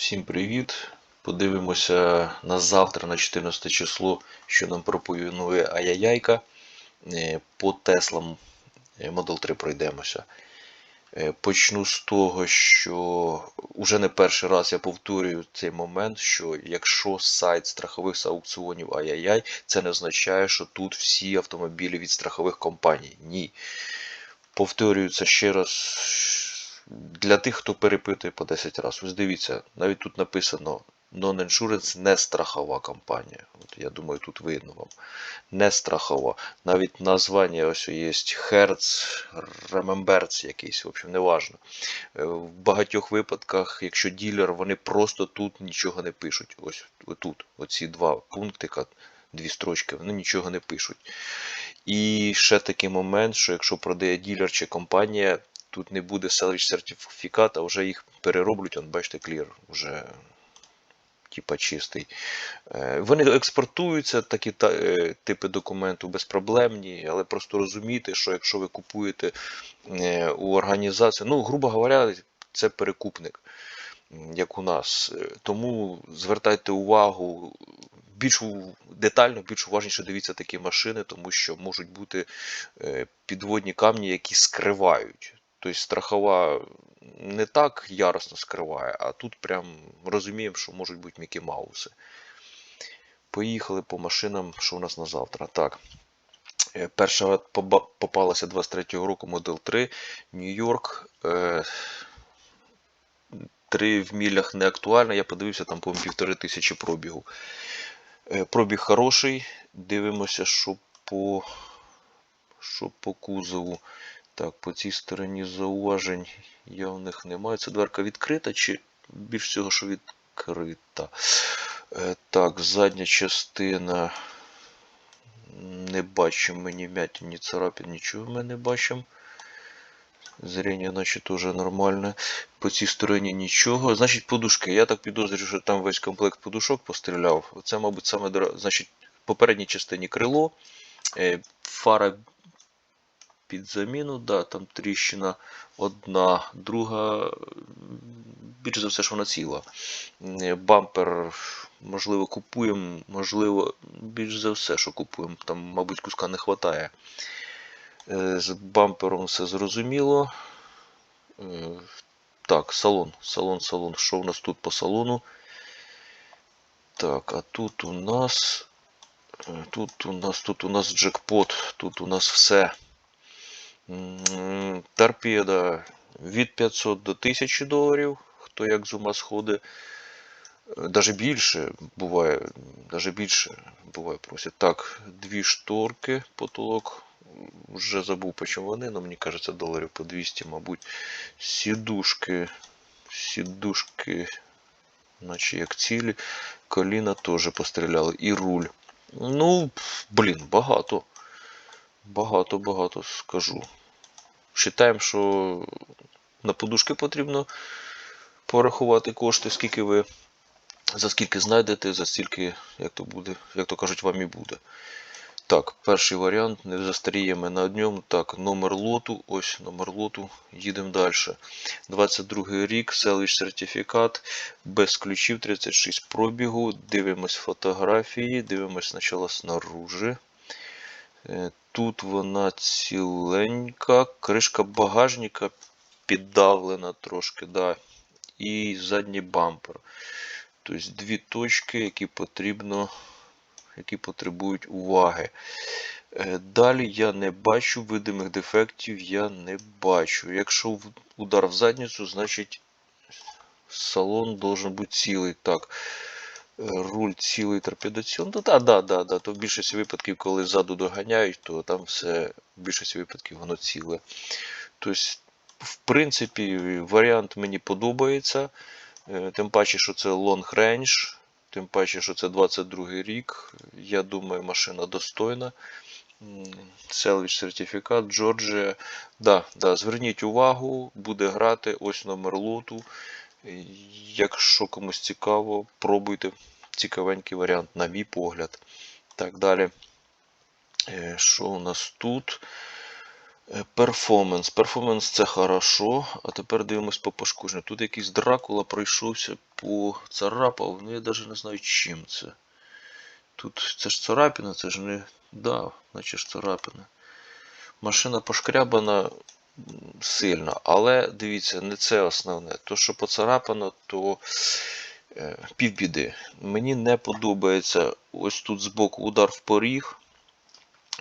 Всім привіт! Подивимося на завтра, на 14 число, що нам пропонує Аяяйка. Е, По Теслам е, Model 3 пройдемося. Е, Почну з того, що вже не перший раз я повторюю цей момент, що якщо сайт страхових аукціонів Аяяй, це не означає, що тут всі автомобілі від страхових компаній. Ні. Повторюю це ще раз для тих, хто перепитує по 10 разів. Ось дивіться, навіть тут написано Non-Insurance не страхова компанія. От я думаю, тут видно вам. Не страхова. Навіть названня ось є Hertz, Rememberts якийсь, в общем, неважно. Е, В багатьох випадках, якщо ділер, вони просто тут нічого не пишуть. Ось тут, оці два пунктика, дві строчки, вони нічого не пишуть. І ще такий момент, що якщо продає ділер чи компанія, тут не буде селищ сертифікат, а вже їх перероблять, он, бачите, клір вже типа чистий. Е, Вони експортуються, такі е, типи документу безпроблемні, але просто розумійте, що якщо ви купуєте е, у організацію, ну, грубо говоря, це перекупник, як у нас. Тому звертайте увагу. Більш детально, більш уважніше дивіться такі машини, тому що можуть бути підводні камні, які скривають. Тобто страхова не так яростно скриває, а тут прям розуміємо, що можуть бути Мікі Мауси. Поїхали по машинам, що у нас на завтра. Так. Е, Перша попалася 23-го року Model 3 Нью-Йорк. Е, Три в мілях не актуально. Я подивився, там, по півтори тисячі пробігу. Е, Пробіг хороший. Дивимося, що по, що по кузову. Так, по цій стороні зауважень явних немає. Це дверка відкрита чи більш всього, що відкрита. Е, Так, задня частина. Не бачимо ми ні вмятин, ні царапин, нічого ми не бачимо. Зріння, наче теж нормальне. По цій стороні нічого. Значить, подушки. Я так підозрюю, що там весь комплект подушок постріляв. Це, мабуть, саме Значить, в попередній частині крило, е, фара під заміну, да, там тріщина одна, друга, м, більш за все, що вона ціла. Е, Бампер, можливо, купуємо, можливо, більш за все, що купуємо. Там, мабуть, куска не вистачає. З бампером все зрозуміло. Е, Так, салон, салон, салон. Що у нас тут по салону? Так, а тут у нас. е, Тут у нас, тут у нас джекпот, тут у нас все. Торпеда від 500 до 1000 доларів. Хто як з ума сходить. Даже більше буває, даже більше буває просять. Так, дві шторки, потолок. Вже забув, по чому вони, але мені кажеться, доларів по 200, мабуть. Сідушки, сідушки, наче як цілі. Коліна теж постріляли. І руль. Ну, блін, багато. Багато, багато скажу. Считаємо, що на подушки потрібно порахувати кошти, скільки ви за скільки знайдете, за стільки, як то буде, як то кажуть, вам і буде. Так, перший варіант, не застаріємо на ньому. Так, номер лоту, ось номер лоту, їдемо далі. 22 рік, селищ сертифікат, без ключів, 36 пробігу. Дивимось фотографії, дивимось спочатку снаружи. Тут вона ціленька, кришка багажника піддавлена трошки, да. і задній бампер. Тобто дві точки, які потрібно, які потребують уваги. Е, Далі я не бачу видимих дефектів, я не бачу. Якщо удар в задницю, значить салон должен бути цілий. Так, руль цілий торпедаціон. Ну, да, да, да, да. То в більшості випадків, коли ззаду доганяють, то там все в більшості випадків воно ціле. Тобто, в принципі, варіант мені подобається. Е, Тим паче, що це long range, тим паче, що це 22 рік. Я думаю, машина достойна. Селвіч сертифікат, Джорджія. Да, да, зверніть увагу, буде грати ось номер лоту. Якщо комусь цікаво, пробуйте цікавенький варіант, на мій погляд. Так далі. Е, Що у нас тут? Е, Перформанс. Перформанс це хорошо. А тепер дивимось по пошкодженню. Тут якийсь Дракула пройшовся по царапав. Ну я навіть не знаю чим це. Тут це ж царапина, це ж не. Да, наче царапина. Машина пошкрябана сильно, але дивіться, не це основне. То, що поцарапано, то е, півбіди. Мені не подобається ось тут збоку удар в поріг.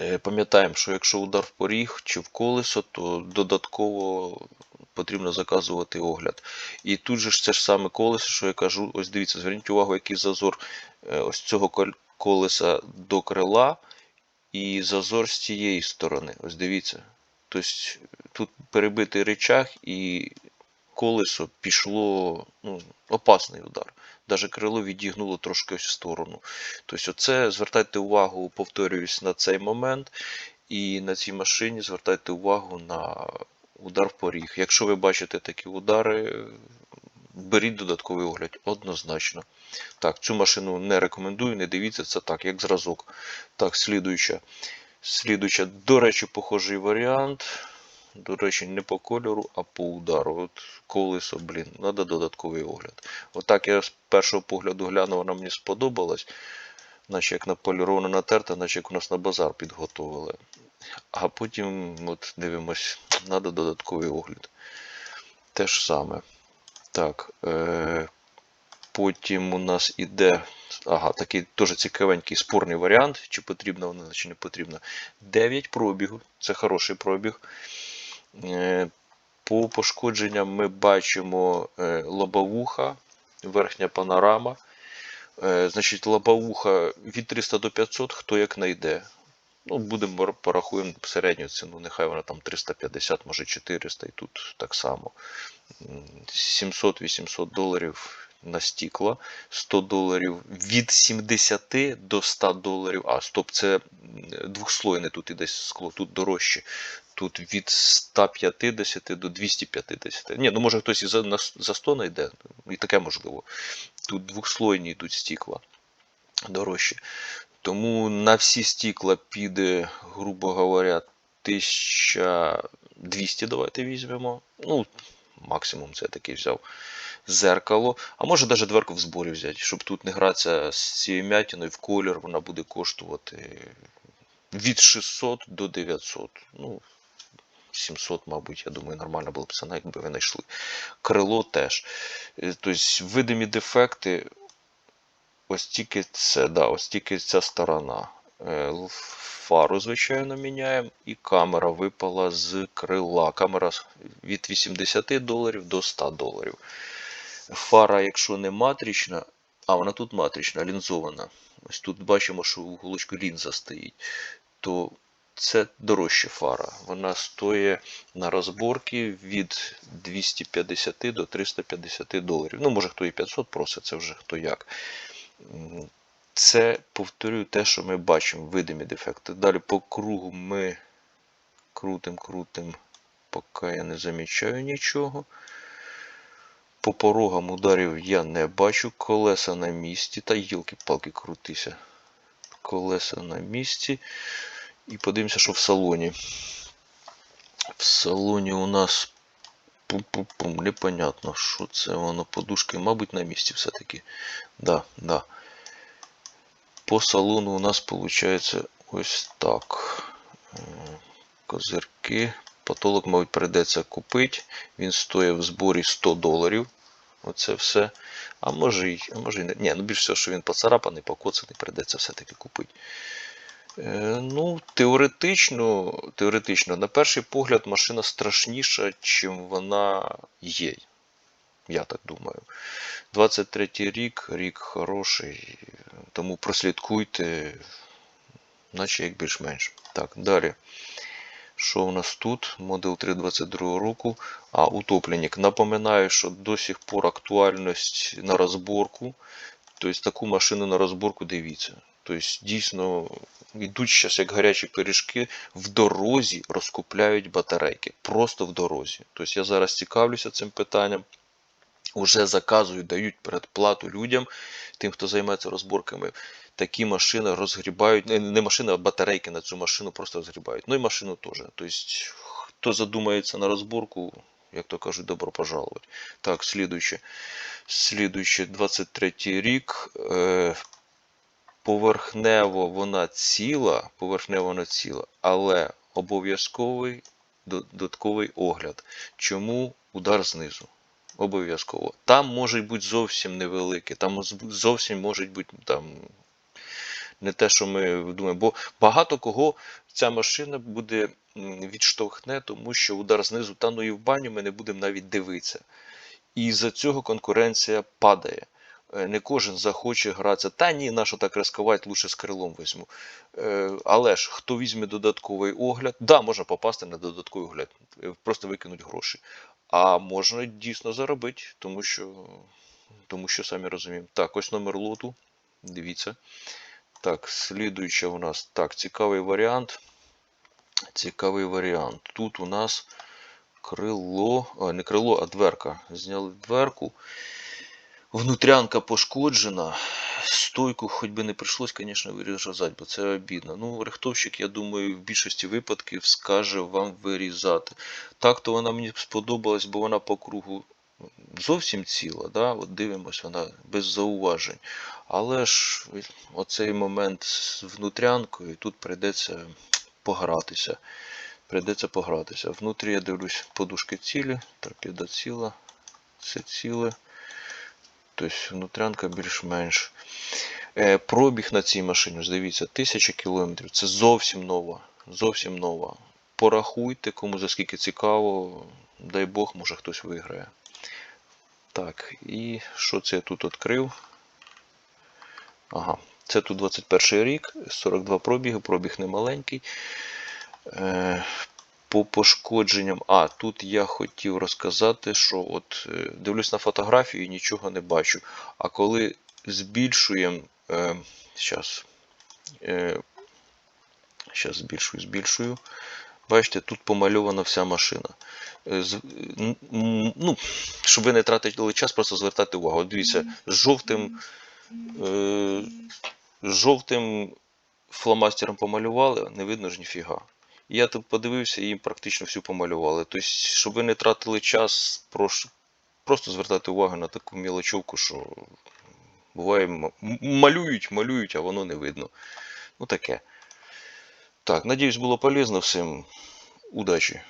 Е, Пам'ятаємо, що якщо удар в поріг чи в колесо, то додатково потрібно заказувати огляд. І тут же це ж саме колесо, що я кажу, ось дивіться, зверніть увагу, який зазор е, ось цього колеса до крила і зазор з цієї сторони. Ось дивіться. Тобто тут перебитий речах і колесо пішло ну, опасний удар. Даже крило відігнуло трошки ось в сторону. Тобто, оце звертайте увагу, повторююсь, на цей момент. І на цій машині звертайте увагу на удар в поріг. Якщо ви бачите такі удари, беріть додатковий огляд, однозначно. Так, цю машину не рекомендую, не дивіться, це так, як зразок. Так, слідуюча. Слідуюча, до речі, похожий варіант. До речі, не по кольору, а по удару. От колесо, блін, треба додатковий огляд. Отак я з першого погляду глянув, вона мені сподобалась. Наче як наполірована натерта, наче як у нас на базар підготовили. А потім от дивимось, треба додатковий огляд. Те ж саме. Так. Е- потім у нас іде. Ага, такий теж цікавенький спорний варіант, чи потрібно вона, чи не потрібно. 9 пробігу, це хороший пробіг. Е, По пошкодженням ми бачимо е, лобовуха, верхня панорама. Е, Значить, лобовуха від 300 до 500, хто як знайде. Ну, будемо порахуємо середню ціну, нехай вона там 350, може 400, і тут так само. 700-800 доларів на стікло, 100 доларів від 70 до 100 доларів. А, стоп, це двохслойне тут іде скло, тут дорожче. Тут від 150 до 250. Ні, ну може хтось і за, за 100 знайде, і таке можливо. Тут двохслойні йдуть стікла дорожче. Тому на всі стікла піде, грубо говоря, 1200 давайте візьмемо. Ну, максимум це такий взяв зеркало. А може навіть дверку в зборі взяти, щоб тут не гратися з цією м'ятіною в колір, вона буде коштувати від 600 до 900. Ну, 700, мабуть, я думаю, нормально було б ціна, якби ви знайшли. Крило теж. Тобто, видимі дефекти, ось тільки це, да, ось тільки ця сторона. Е, Фару, звичайно, міняємо, і камера випала з крила. Камера від 80 доларів до 100 доларів. Фара, якщо не матрична, а вона тут матрична, лінзована. Ось тут бачимо, що в уголочку лінза стоїть. То це дорожча фара. Вона стоїть на розборки від 250 до 350 доларів. Ну, може, хто і 500 просить, це вже хто як. Це, повторюю, те, що ми бачимо, видимі дефекти. Далі по кругу ми крутим, крутим, поки я не замічаю нічого. По порогам ударів я не бачу. Колеса на місці. Та гілки-палки крутися. Колеса на місці. І подивимося, що в салоні. В салоні у нас пум-пум-пум, непонятно, що це воно. Подушки, мабуть, на місці все-таки. Да, да. По салону у нас виходить ось так. Е, Козирки. Потолок, мабуть, прийдеться купити. Він стоїть в зборі 100 доларів. Оце все. А може й, а може не. Ні, ну більше всього, що він поцарапаний, покоцаний, прийдеться все-таки купити. Е, ну, теоретично, теоретично, на перший погляд, машина страшніша, чим вона є. Я так думаю. 23 й рік, рік хороший, тому прослідкуйте, наче як більш-менш. Так, далі. Що у нас тут? Модель 322 року. А, утопленник. Напоминаю, що до сих пор актуальність на розборку. Тобто таку машину на розборку дивіться. Тобто, дійсно, йдуть зараз як гарячі пиріжки, в дорозі розкупляють батарейки. Просто в дорозі. Тобто я зараз цікавлюся цим питанням. Уже заказують, дають передплату людям, тим, хто займається розборками. Такі машини розгрібають, не, машини, а батарейки на цю машину просто розгрібають. Ну і машину теж. Тобто, хто задумається на розборку, як то кажуть, добро пожаловать. Так, слідуюче. Слідуюче, 23 рік. Е, поверхнево вона ціла, поверхнево вона ціла, але обов'язковий додатковий огляд. Чому удар знизу? Обов'язково. Там можуть бути зовсім невеликі, там зовсім можуть бути там не те, що ми думаємо. Бо багато кого ця машина буде відштовхне, тому що удар знизу, та ну і в баню ми не будемо навіть дивитися. І за цього конкуренція падає. Е, Не кожен захоче гратися. Та ні, на що так ризикувати, лучше з крилом візьму. Е, Але ж хто візьме додатковий огляд, да, можна попасти на додатковий огляд, е, просто викинуть гроші. А можна дійсно заробити, тому що, тому що самі розуміємо. Так, ось номер лоту. Дивіться. Так, слідуюча у нас. Так, цікавий варіант. Цікавий варіант. Тут у нас крило, а, не крило, а дверка. Зняли дверку. Внутрянка пошкоджена. Стойку хоч би не прийшлось, звісно, вирізати, бо це обідно. Ну, рихтовщик, я думаю, в більшості випадків скаже вам вирізати. Так, то вона мені сподобалась, бо вона по кругу зовсім ціла. Да? От дивимось, вона без зауважень. Але ж оцей момент з внутрянкою тут прийдеться погратися. Прийдеться погратися. Внутрі я дивлюсь, подушки цілі, торпеда ціла, все ціле. Тобто внутрянка більш-менш. Е, пробіг на цій машині, ось дивіться, 1000 кілометрів. Це зовсім нова. Зовсім нова. Порахуйте, кому за скільки цікаво. Дай Бог, може хтось виграє. Так, і що це я тут відкрив? Ага, це тут 21 рік, 42 пробіги, пробіг немаленький. Е, по пошкодженням. А, тут я хотів розказати, що от е, дивлюсь на фотографію і нічого не бачу. А коли збільшуємо. Е, щас, е, щас збільшую, збільшую. Бачите, тут помальована вся машина. Е, ну, щоб ви не тратили час, просто звертайте увагу. Дивіться, жовтим, е, з жовтим фломастером помалювали, не видно ж ніфіга. І Я тут подивився, і практично всю помалювали. Тобто, щоб ви не тратили час, прошу, просто звертати увагу на таку мілочовку, що буває малюють, малюють, а воно не видно. Ну таке. Так, надіюсь, було полезно всім. Удачі!